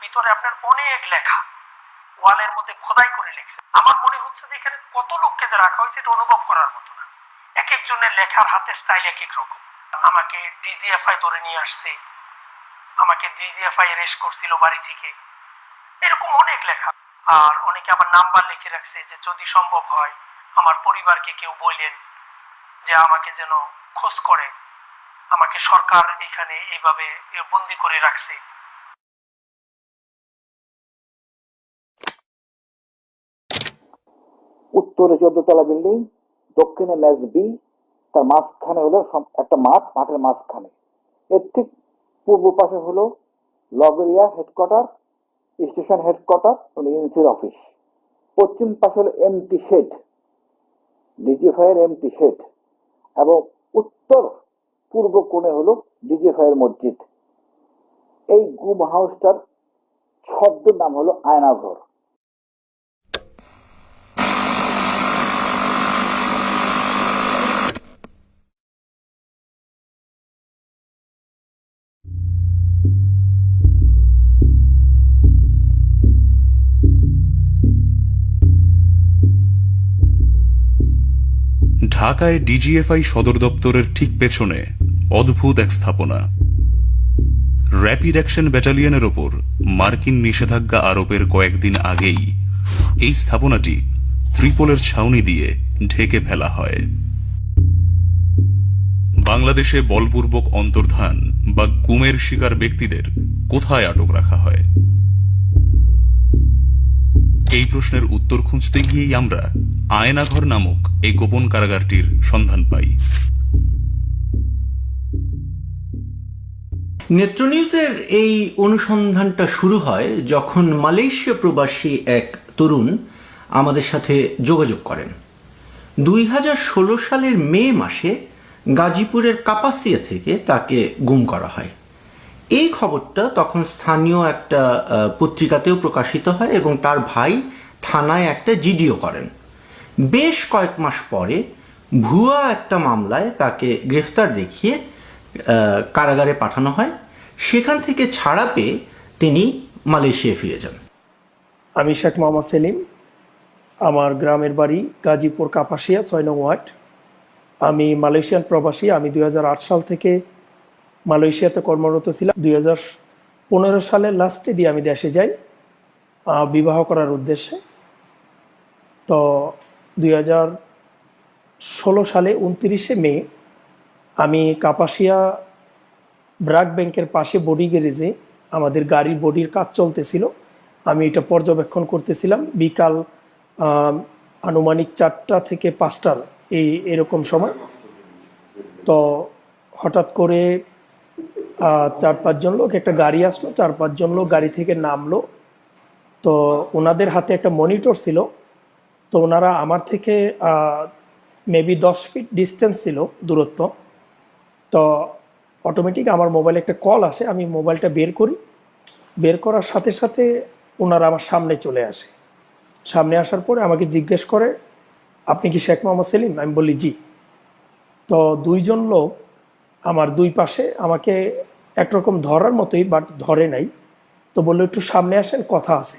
ভিতরে আপনার অনেক লেখা। ওয়ালের মধ্যে খোদাই করে লিখছে আমার মনে হচ্ছে যে এখানে কত লোককে যে রাখা হয়েছে, এটা অনুভব করার মতো না। এক একজনের লেখার হাতের স্টাইল এক এক রকম। আমাকে ডিজিএফআই ধরে নিয়ে আসছে। আমাকে ডিজিএফআই রেস্ট করছিল বাড়ি থেকে। এরকম অনেক লেখা। আর অনেকে আবার নাম্বার লিখে রাখছে যে, যদি সম্ভব হয়, আমার পরিবারকে কেউ বললেন যে আমাকে যেন খোঁজ করে। আমাকে সরকার এখানে এইভাবে বন্দি করে রাখছে। উত্তরে চোদ্দতলা বিল্ডিং, দক্ষিণে ম্যাচ বি তার মাঝখানে হলো একটা মাঠ, মাঠের মাঝখানে। এর ঠিক পূর্ব পাশে হলো লগরিয়া হেডকোয়ার্টার, স্টেশন হেডকোয়ার্টার এনসির অফিস। পশ্চিম পাশে হলো এমটি শেড ডিজিফাইয়ের এমটি শেড, এবং উত্তর পূর্ব কোণে হলো ডিজিফাইয়ের মসজিদ। এই গুম হাউসটার শব্দ নাম হলো আয়নাঘর। ঢাকায় ডিজিএফআই সদর দপ্তরের ঠিক পেছনে অদ্ভুত এক স্থাপনা। র্যাপিড অ্যাকশন ব্যাটালিয়নের ওপর মার্কিন নিষেধাজ্ঞা আরোপের কয়েকদিন আগেই এই স্থাপনাটি ত্রিপোলের ছাউনি দিয়ে ঢেকে ফেলা হয়। বাংলাদেশে বলপূর্বক অন্তর্ধান বা গুমের শিকার ব্যক্তিদের কোথায় আটক রাখা হয়? এই প্রশ্নের উত্তর খুঁজতে গিয়েই আমরা আয়নাঘর নামক এই গোপন কারাগারটির সন্ধান পাই। নেত্র নিউজের এই অনুসন্ধানটা শুরু হয় যখন মালয়েশিয়া প্রবাসী এক তরুণ আমাদের সাথে যোগাযোগ করেন। দুই হাজার ষোলো সালের মে মাসে গাজীপুরের কাপাসিয়া থেকে তাকে গুম করা হয়। এই খবরটা তখন স্থানীয় একটা পত্রিকাতেও প্রকাশিত হয় এবং তার ভাই থানায় একটা জিডিও করেন। বেশ কয়েক মাস পরে ভুয়া একটা মামলায় তাকে গ্রেফতার দেখিয়ে কারাগারে পাঠানো হয়। সেখান থেকে ছাড়া পেয়ে তিনি মালয়েশিয়া ফিরে যান। আমি শেখ মোহাম্মদ সেলিম। আমার গ্রামের বাড়ি গাজীপুর কাপাসিয়া, ছয় নং ওয়ার্ড। আমি মালয়েশিয়ান প্রবাসী। আমি দুই হাজার আট সাল থেকে মালয়েশিয়াতে কর্মরত ছিলাম। দুই পনেরো সালের লাস্টে দিয়ে আমি দেশে যাই বিবাহ করার উদ্দেশ্যে। তো দুই সালে উনত্রিশে মে আমি কাপাসিয়া ব্রাক ব্যাংকের পাশে বডি গ্যারেজে আমাদের গাড়ির বডির কাজ চলতেছিল। আমি এটা পর্যবেক্ষণ করতেছিলাম। বিকাল আনুমানিক চারটা থেকে পাঁচটার এই এরকম সময়। তো হঠাৎ করে চার পাঁচজন লোক, একটা গাড়ি আসলো, চার পাঁচজন লোক গাড়ি থেকে নামলো। তো ওনাদের হাতে একটা মনিটর ছিল। তো ওনারা আমার থেকে মেবি দশ ফিট ডিস্টেন্স ছিল দূরত্ব। তো অটোমেটিক আমার মোবাইলে একটা কল আসে, আমি মোবাইলটা বের করি। বের করার সাথে সাথে ওনারা আমার সামনে চলে আসে। সামনে আসার পরে আমাকে জিজ্ঞেস করে, আপনি কি শেখ মোহাম্মদ সেলিম? আমি বলি জি। তো দুইজন লোক আমার দুই পাশে আমাকে একরকম ধরার মতোই বাট ধরে নাই। তো বলল, একটু সামনে আসেন, কথা আছে।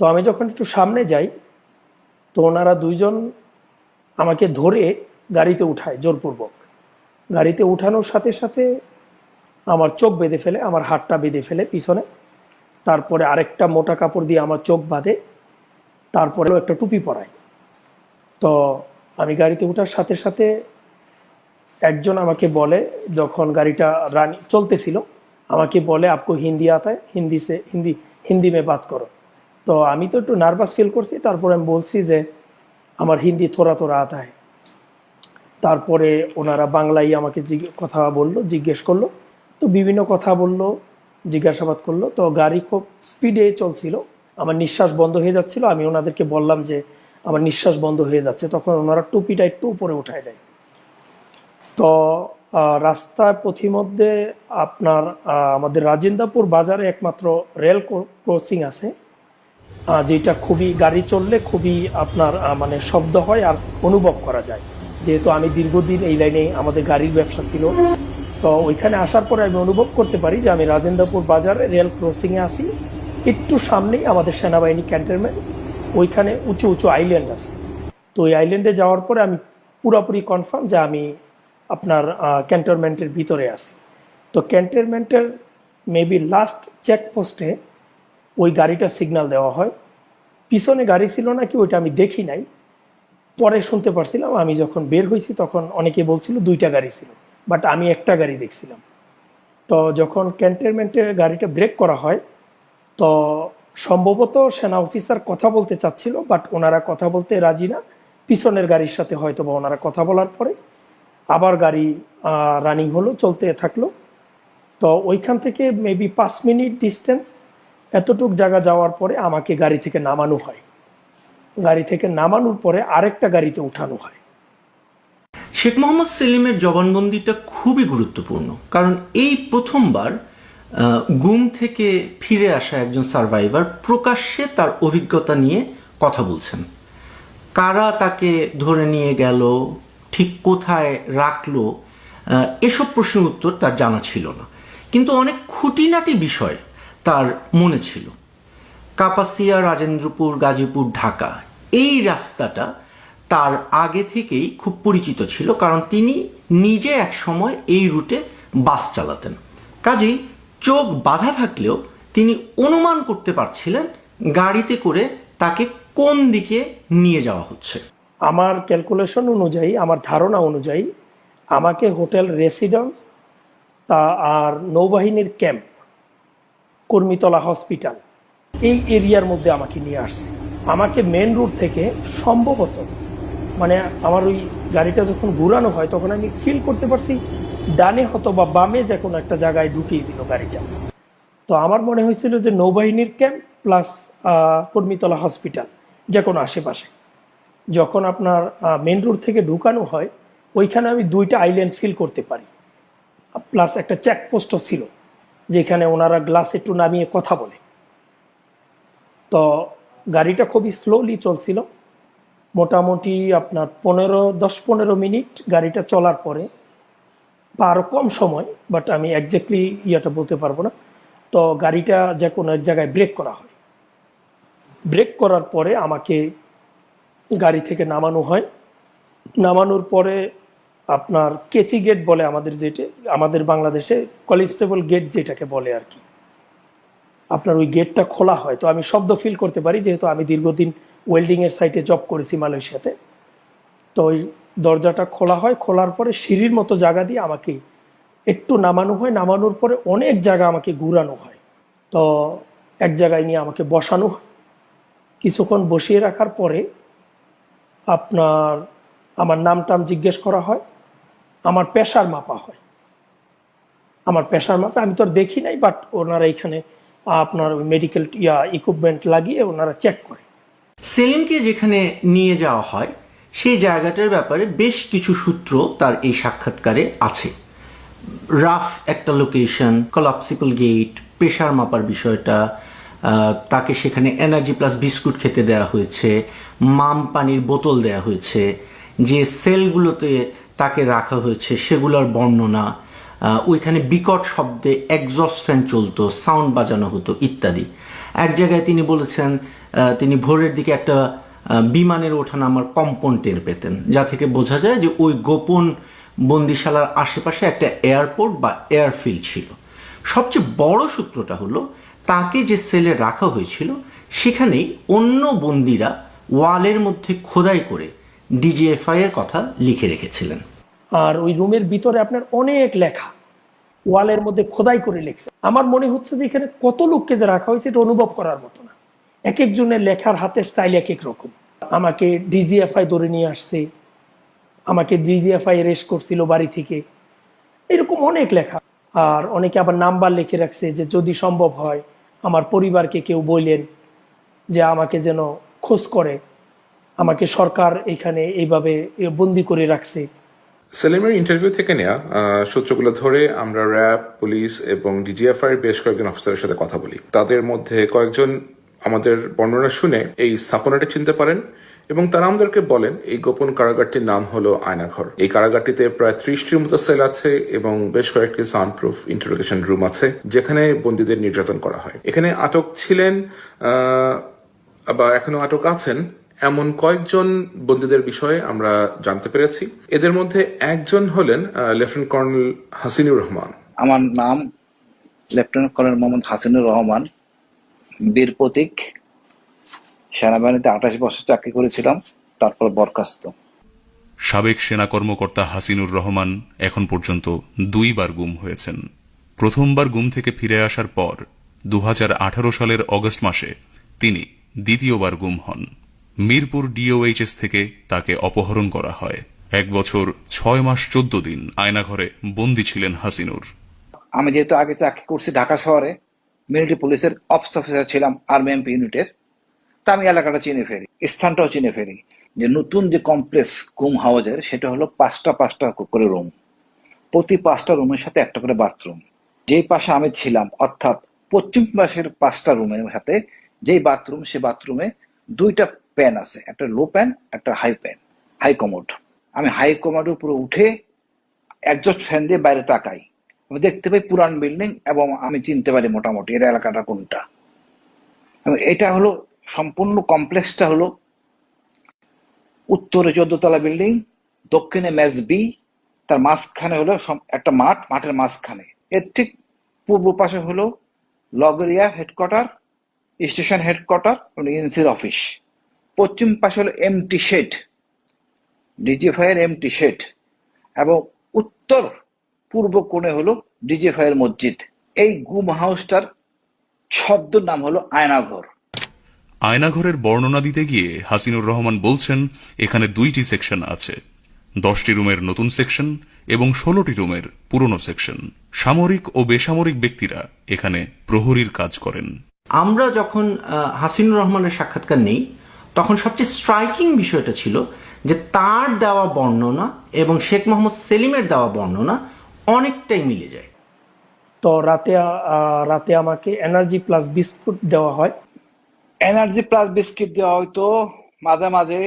তো আমি যখন একটু সামনে যাই তো ওনারা দুইজন আমাকে ধরে গাড়িতে উঠায় জোরপূর্বক। গাড়িতে উঠানোর সাথে সাথে আমার চোখ বেঁধে ফেলে, আমার হাতটা বেঁধে ফেলে পিছনে। তারপরে আরেকটা মোটা কাপড় দিয়ে আমার চোখ বাঁধে তারপরে একটা টুপি পরায়। তো আমি গাড়িতে ওঠার সাথে সাথে একজন আমাকে বলে, যখন গাড়িটা রানি চলতেছিল, আমাকে বলে, আপকো হিন্দি আতা है হিন্দি সে, হিন্দি হিন্দি মে বাত করো। তো আমি তো একটু নার্ভাস ফিল করছি তারপরে আমি বলছি যে আমার হিন্দি থোড়া থোড়া আতা है তারপরে ওনারা বাংলায় আমাকে কথা বলল জিজ্ঞেস করল তো বিভিন্ন কথা বলল জিজ্ঞাসাবাদ করল তো গাড়ি খুব স্পিডে চলছিল আমার নিঃশ্বাস বন্ধ হয়ে যাচ্ছিল আমি ওনাদেরকে বললাম যে আমার নিঃশ্বাস বন্ধ হয়ে যাচ্ছে তখন ওনারা টুপিটা একটু উপরে উঠায় দেয়। তো আহ, রাস্তার পথিমধ্যে আপনার আমাদের রাজেন্দ্রপুর বাজারে একমাত্র রেল ক্রসিং আছে। যেটা খুবই গাড়ি চললে খুবই আপনার মানে শব্দ হয় আর অনুভব করা যায়। যেহেতু আমি দীর্ঘদিন এই লাইনে আমাদের গাড়ির ব্যবসা ছিল, তো ওইখানে আসার পরে আমি অনুভব করতে পারি যে আমি রাজেন্দ্রপুর বাজারে রেল ক্রসিংয়ে আসি একটু সামনেই আমাদের সেনাবাহিনী ক্যান্টনমেন্ট, ওইখানে উঁচু উঁচু আইল্যান্ড আছে। তো ওই আইল্যান্ডে যাওয়ার পরে আমি পুরোপুরি কনফার্ম যে আমি আপনার ক্যান্টনমেন্টের ভিতরে আসি তো ক্যান্টনমেন্টের মেবি লাস্ট চেকপোস্টে ওই গাড়িটা সিগন্যাল দেওয়া হয়। পিছনে গাড়ি ছিল নাকি ওইটা আমি দেখি নাই। পরে শুনতে পারছিলাম, আমি যখন বের হয়েছি তখন অনেকে বলছিল দুইটা গাড়ি ছিল বাট আমি একটা গাড়ি দেখছিলাম। তো যখন ক্যান্টনমেন্টের গাড়িটা ব্রেক করা হয়, তো সম্ভবত সেনা অফিসার কথা বলতে চাচ্ছিল বাট ওনারা কথা বলতে রাজি না। পিছনের গাড়ির সাথে হয়তো বা ওনারা কথা বলার পরে আবার গাড়ি রানিং হলো, চলতে থাকল। তো ওইখান থেকে মেবি পাঁচ মিনিট ডিস্টেন্স এতটুক জায়গা যাওয়ার পরে আমাকে গাড়ি থেকে নামানো হয়। গাড়ি থেকে নামানোর পরে আরেকটা গাড়িতে উঠানো হয়। শেখ মোহাম্মদ সেলিমের জবানবন্দিটা খুবই গুরুত্বপূর্ণ, কারণ এই প্রথমবার গুম থেকে ফিরে আসা একজন সার্ভাইভার প্রকাশ্যে তার অভিজ্ঞতা নিয়ে কথা বলছেন। কারা তাকে ধরে নিয়ে গেল, ঠিক কোথায় রাখল এসব প্রশ্নের উত্তর তার জানা ছিল না। কিন্তু অনেক খুঁটিনাটি বিষয় তার মনে ছিল। কাপাসিয়া, রাজেন্দ্রপুর, গাজীপুর, ঢাকা, এই রাস্তাটা তার আগে থেকেই খুব পরিচিত ছিল কারণ তিনি নিজে এক সময় এই রুটে বাস চালাতেন। কাজেই চোখ বাধা থাকলেও তিনি অনুমান করতে পারছিলেন গাড়িতে করে তাকে কোন দিকে নিয়ে যাওয়া হচ্ছে। আমার ক্যালকুলেশন অনুযায়ী, আমার ধারণা অনুযায়ী আমাকে হোটেল রেসিডেন্স তা আর নৌবাহিনীর ক্যাম্প কর্মীতলা হসপিটাল। এই এরিয়ার মধ্যে আমাকে নিয়ে আসছে। আমাকে মেন রুট থেকে সম্ভবত মানে আমার ওই গাড়িটা যখন ঘুরানো হয়, তখন আমি ফিল করতে পারছি, ডানে হতো বা বামে যে কোনো একটা জায়গায় ঢুকিয়ে দিল গাড়িটা। তো আমার মনে হয়েছিল যে নৌবাহিনীর ক্যাম্প প্লাস কর্মীতলা হসপিটাল যে কোনো আশেপাশে। যখন আপনার মেন রোড থেকে ঢুকানো হয়, ওইখানে আমি দুইটা আইল্যান্ড ফিল করতে পারি। প্লাস একটা চেকপোস্টও ছিল। যেখানে ওনারা গ্লাস একটু নামিয়ে কথা বলে। তো গাড়িটা খুবই স্লোলি চলছিল। মোটামুটি আপনার পনেরো, দশ পনেরো মিনিট গাড়িটা চলার পরে, বা আরও কম সময় বাট আমি একজ্যাক্টলি ইয়েটা বলতে পারব না। তো গাড়িটা যে কোনো এক জায়গায় ব্রেক করা হয়। ব্রেক করার পরে আমাকে গাড়ি থেকে নামানো হয়। নামানোর পরে আপনার কেচি গেট বলে আমাদের যেটা, আমাদের বাংলাদেশে কলিস্টেবল গেট যেটাকে বলে আর কি। আপনার ওই গেটটা খোলা হয়। তো আমি শব্দ ফিল করতে পারি, যেহেতু আমি দীর্ঘদিন ওয়েল্ডিং এর সাইটে জব করেছি মালয়েশিয়াতে। তো ওই দরজাটা খোলা হয়, খোলার পরে সিঁড়ির মতো জায়গা দিয়ে আমাকে একটু নামানো হয়। নামানোর পরে অনেক জায়গা আমাকে ঘুরানো হয়। তো এক জায়গায় নিয়ে আমাকে বসানো হয়। কিছুক্ষণ বসিয়ে রাখার পরে আপনার আমার নাম টাম জিজ্ঞেস করা হয়। আমার পেশার মাপা হয়। আমার পেশার মাপা, আমি তো আর দেখি নাই বাট ওনারা এখানে আপনার মেডিকেল ইয়া ইকুইপমেন্ট লাগিয়ে ওনারা চেক করে। সেলিমকে যেখানে নিয়ে যাওয়া হয়, সেই জায়গাটার ব্যাপারে বেশ কিছু সূত্র তার এই সাক্ষাৎকারে আছে। রাফ একটা লোকেশন কলাপসিবল গেট প্রেশার মাপার বিষয়টা তাকে সেখানে এনার্জি প্লাস বিস্কুট খেতে দেওয়া হয়েছে, মাম পানির বোতল দেওয়া হয়েছে, যে সেলগুলোতে তাকে রাখা হয়েছে, সেগুলোর বর্ণনা ওইখানে বিকট শব্দে এক্সস্ট ফ্যান চলতো সাউন্ড বাজানো হতো ইত্যাদি। এক জায়গায় তিনি বলেছেন তিনি ভোরের দিকে একটা বিমানের ওঠানামার কম্পন টের পেতেন, যা থেকে বোঝা যায় যে ওই গোপন বন্দিশালার আশেপাশে একটা এয়ারপোর্ট বা এয়ারফিল্ড ছিল। সবচেয়ে বড় সূত্রটা হলো, তাকে যে সেলে রাখা হয়েছিল, সেখানেই অন্য বন্দিরা ওয়ালের মধ্যে খোদাই করে ডিজিএফআই এর কথা লিখে রেখেছিলেন। আর ওই রুমের ভিতরে আপনার অনেক লেখা। ওয়ালের মধ্যে খোদাই করে লিখছে। আমার মনে হচ্ছে যে এখানে কত লোককে যে রাখা হয়েছে, এটা অনুভব করার মতো না। এক একজনের লেখার হাতে স্টাইল এক এক রকম। আমাকে ডিজিএফআই ধরে নিয়ে আসছে। আমাকে ডিজিএফআই রেস্ট করছিল বাড়ি থেকে। এরকম অনেক লেখা। আর অনেকে আবার নাম্বার লিখে রাখছে যে যদি সম্ভব হয়, আমার পরিবারকে কেউ বললেন যে আমাকে যেন খোঁজ করে। আমাকে সরকার এখানে এইভাবে বন্দি করে রাখছে। সেলিমের ইন্টারভিউ থেকে নেওয়া সূত্রগুলো ধরে আমরা র্যাব, পুলিশ এবং ডিজিএফআই এর বেশ কয়েকজন অফিসারের সাথে কথা বলি। তাদের মধ্যে কয়েকজন আমাদের বর্ণনা শুনে এই স্থাপনাটা চিনতে পারেন এবং তারা আমাদেরকে বলেন, এই গোপন কারাগারটির নাম হলো আয়নাঘর। এই কারাগারটিতে প্রায় ত্রিশটির মতো সেল আছে এবং বেশ কয়েকটি সাউন্ড প্রুফ ইন্টারোগেশন রুম আছে, যেখানে বন্দীদের নির্যাতন করা হয়। এখানে আটক ছিলেন বা এখনও আটক আছেন এমন কয়েকজন বন্দীদের বিষয়ে আমরা জানতে পেরেছি। এদের মধ্যে একজন হলেন লেফটেন্যান্ট কর্নেল হাসিনুর রহমান। আমার নাম লেফটেন্যান্ট কর্নেল মোহাম্মদ হাসিনুর রহমান। বীর প্রতীক। সেনাবাহিনীতে আঠাশ বছর চাকরি করেছিলাম তারপর বরখাস্ত। সাবেক সেনা কর্মকর্তা হাসিনুর রহমান এখন পর্যন্ত দুইবার গুম হয়েছেন। প্রথমবার গুম থেকে ফিরে আসার পর দু হাজার আঠারো সালের অগস্ট মাসে তিনি দ্বিতীয়বার গুম হন। মিরপুর ডিওএইচএস থেকে তাকে অপহরণ করা হয়। এক বছর ছয় মাস চোদ্দ দিন আয়নাঘরে বন্দি ছিলেন হাসিনুর। আমি যেহেতু আগে চাকরি করছি ঢাকা শহরে, মিলিটারি পুলিশের অফিস অফিসার ছিলাম আর্মি এমপি ইউনিটের তা আমি এলাকাটা চিনে ফেলি, স্থানটাও চিনে ফেলি। যে নতুন যে কমপ্লেক্স কুম হাউজের সেটা হলো পাঁচটা পাঁচটা করে রুম প্রতি পাঁচটা রুমের সাথে একটা করে বাথরুম যেই পাশে আমি ছিলাম, অর্থাৎ পশ্চিম পাশের পাঁচটা রুমের সাথে যেই বাথরুম সে বাথরুমে দুইটা প্যান আছে, একটা লো প্যান একটা হাই প্যান হাই কমোড আমি হাই কমোডের উপরে উঠে একজস্ট ফ্যান দিয়ে বাইরে তাকাই। আমি দেখতে পাই পুরান বিল্ডিং এবং আমি চিনতে পারি মোটামুটি এর এলাকাটা কোনটা। এটা হলো সম্পূর্ণ কমপ্লেক্সটা হলো উত্তরে চোদ্দতলা বিল্ডিং দক্ষিণে ম্যাচ বি তার মাঝখানে হলো একটা মাঠ, মাঠের মাঝখানে। এর ঠিক পূর্ব পাশে হলো লগরিয়া হেডকোয়ার্টার স্টেশন হেডকোয়ার্টার এনসির অফিস। পশ্চিম পাশে হলো এমটি শেড ডিজিফাইয়ের এমটি শেড এবং উত্তর পূর্ব কোণে হলো ডিজিফাইয়ের মসজিদ। এই গুম হাউসটার ছদ্ম নাম হলো আয়নাঘর। আয়নাঘরের বর্ণনা দিতে গিয়ে হাসিনুর রহমান বলছেন, এখানে দুইটি সেকশন আছে। দশটি রুমের নতুন সেকশন এবং ষোলোটি রুমের পুরনো সেকশন। সামরিক ও বেসামরিক ব্যক্তিরা এখানে প্রহরীর কাজ করেন। আমরা যখন হাসিনুর রহমানের সাক্ষাৎকার নেই তখন সবচেয়ে স্ট্রাইকিং বিষয়টা ছিল যে তার দেওয়া বর্ণনা এবং শেখ মোহাম্মদ সেলিমের দেওয়া বর্ণনা অনেকটাই মিলে যায়। তো রাতে রাতে আমাকে এনার্জি প্লাস বিস্কুট দেওয়া হয়। এনার্জি প্লাস বিস্কিট দেওয়া হয়তো মাঝে মাঝে।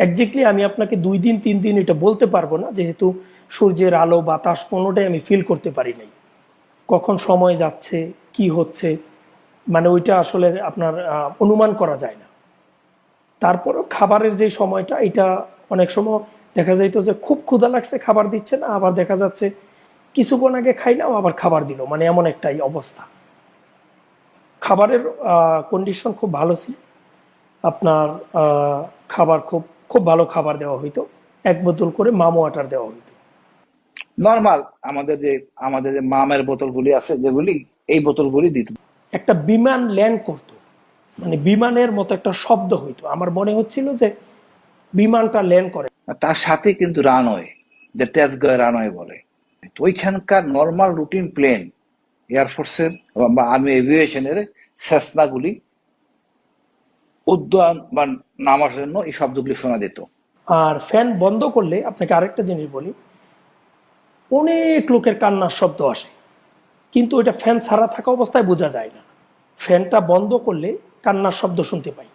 একজাক্টলি আমি আপনাকে দুই দিন তিন দিন এটা বলতে পারব না যেহেতু সূর্যের আলো বাতাস কোনোটাই আমি ফিল করতে পারি নাই। কখন সময় যাচ্ছে কি হচ্ছে মানে ওইটা আসলে আপনার অনুমান করা যায় না। তারপরও খাবারের যে সময়টা, এটা অনেক সময় দেখা যাইতো যে খুব ক্ষুধা লাগছে, খাবার দিচ্ছে না, আবার দেখা যাচ্ছে কিছুক্ষণ আগে খাইলাম আবার খাবার দিল। মানে এমন একটাই অবস্থা। খাবারের কন্ডিশন খুব ভালো ছিল। আপনার খাবার খুব খুব ভালো খাবার দেওয়া হইতো। এক বোতল করে মামো ওয়াটার দেওয়া হইতো। নর্মাল আমাদের যে আমাদের যে মামের বোতলগুলি আছে যেগুলি, এই বোতলগুলি দিত। একটা বিমান ল্যান্ড করতো। মানে বিমানের মতো একটা শব্দ হইতো। আমার মনে হচ্ছিল যে বিমানটা ল্যান্ড করে। তার সাথে কিন্তু রানওয়ে যে তেজগাঁও রানওয়ে বলে। তো ওইখানকার নর্মাল রুটিন প্লেন এয়ারফোর্সের বা আর্মি এভিয়েশনের সেসনাগুলি উদ্যান বা নামার জন্য এই শব্দগুলি শোনা যেত। আর ফ্যান বন্ধ করলে আপনাকে আরেকটা জিনিস বলি অনেক লোকের কান্নার শব্দ আসে। কিন্তু ওইটা ফ্যান ছাড়া থাকা অবস্থায় বোঝা যায় না। ফ্যানটা বন্ধ করলে কান্নার শব্দ শুনতে পাই।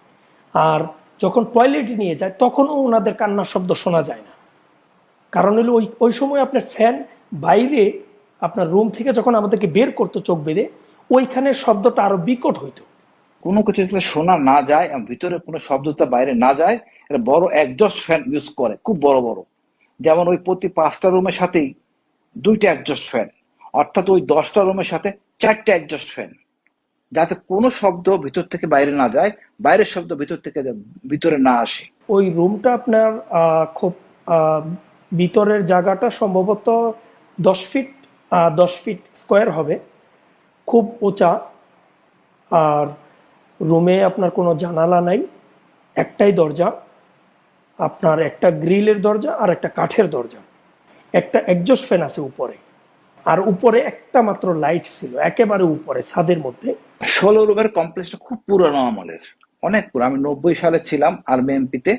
আর যখন টয়লেটে নিয়ে যায়, তখনও ওনাদের কান্নার শব্দ শোনা যায় না। কারণ হলো ওই ওই সময় আপনার ফ্যান বাইরে আপনার রুম থেকে যখন আমাদেরকে বের করতো চোখ বেঁধে, ওইখানে শব্দটা আরও বিকট হইতো। কোনো কিছু যাতে শোনা না যায় ভিতরে কোনো শব্দটা বাইরে না যায় এটা বড় একজস্ট ফ্যান ইউজ করে, খুব বড় বড়। যেমন ওই প্রতি পাঁচটা রুমের সাথেই দুইটা একজস্ট ফ্যান অর্থাৎ ওই দশটা রুমের সাথে চারটে একজস্ট ফ্যান যাতে কোনো শব্দ ভিতর থেকে বাইরে না যায়, বাইরের শব্দ ভিতর থেকে ভিতরে না আসে। ওই রুমটা আপনার খুব ভিতরের জায়গাটা সম্ভবত দশ ফিট দশ ফিট স্কোয়ার হবে। খুব উঁচা। আর রুমে আপনার কোনো জানালা নাই, একটাই দরজা। আপনার একটা গ্রিলের দরজা আর একটা কাঠের দরজা। একটা একজস্ট ফ্যান আছে উপরে। আর উপরে একটা মাত্র লাইট ছিল, একেবারে উপরে, ছাদের মধ্যে। ষোলো রুমের কমপ্লেক্সটা খুব পুরানো আমলের। অনেক পুরো আমি নব্বই সালে ছিলাম আর্মি এমপিতে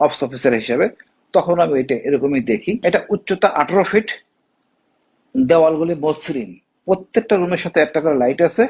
অফিস অফিসার হিসেবে। তখন আমি এটা এরকমই দেখি। এটা উচ্চতা আঠারো ফিট দেওয়ালগুলি মসৃণ। প্রত্যেকটা রুমের সাথে একটা করে লাইট আছে।